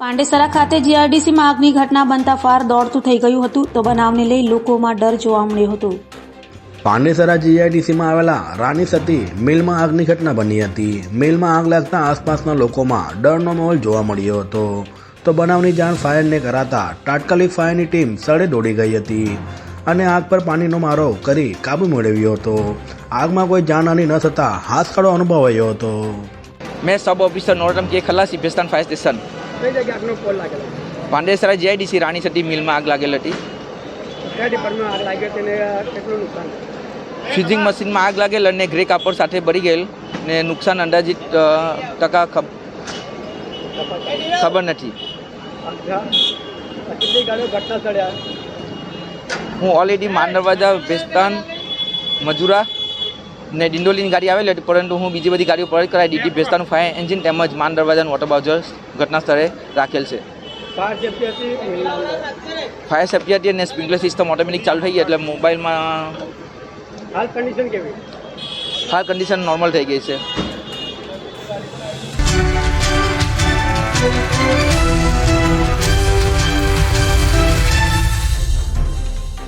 પાંડેસરા ખાતે જીઆરડીસીમાં આગની ઘટના બનતા ફાર દોડતું થઈ ગયું હતું. તો બનાવને લઈ લોકોમાં ડર જોવા મળ્યો હતો. પાંડેસરા જીઆઈડીસીમાં આવેલા રાની સતી મિલમાં આગની ઘટના બની હતી. મિલમાં આગ લાગતા આસપાસના લોકોમાં ડરનો માહોલ જોવા મળ્યો હતો. તો બનાવની જાણ ફાયરને કરાતા તાત્કાલિક ફાયરની ટીમ સ્થળે દોડી ગઈ હતી અને આગ પર પાણીનો મારો કરી કાબુ મેળવ્યો હતો. આગમાં કોઈ જાનહાની ન થતાં હાથખડો અનુભવાયો હતો. મેં સબ ઓફિસર નોરટમ કે ખલાસી ભેસ્તાન ફાયર સ્ટેશન કઈ જગ્યાએ આગનો પોલ લાગેલો? પાંડેસરા જીઆઈડીસી રાણી સતી મિલમાં આગ લાગેલ હતી. કયા ડિપાર્ટમેન્ટ આગ લાગ્યો તેને કેટલું નુકસાન? ફ્યુઝિંગ મશીનમાં આગ લાગેલ અને ગ્રે કાપડ સાથે ભરી ગયેલ ને નુકસાન અંદાજિત ટકા ખબર નથી. હું ઓલરેડી માંડરવાજા વેસ્તાન મજુરા ને ડિંડોલીની ગાડી આવેલી હતી પરંતુ હું બીજી બધી ગાડીઓ પરત કરાવી. દીધી ભેસ્તાનું ફાયર એન્જિન તેમજ માન દરવાજાનું વોટર બાઉઝર ઘટના સ્થળે રાખેલ છે. ફાયર સેફ્ટી હતી અને સ્પ્રિંકલર સિસ્ટમ ઓટોમેટિક ચાલુ થઈ ગઈ એટલે મોબાઈલમાં હાલ કન્ડિશન કેવી? હાલ કન્ડિશન નોર્મલ થઈ ગઈ છે.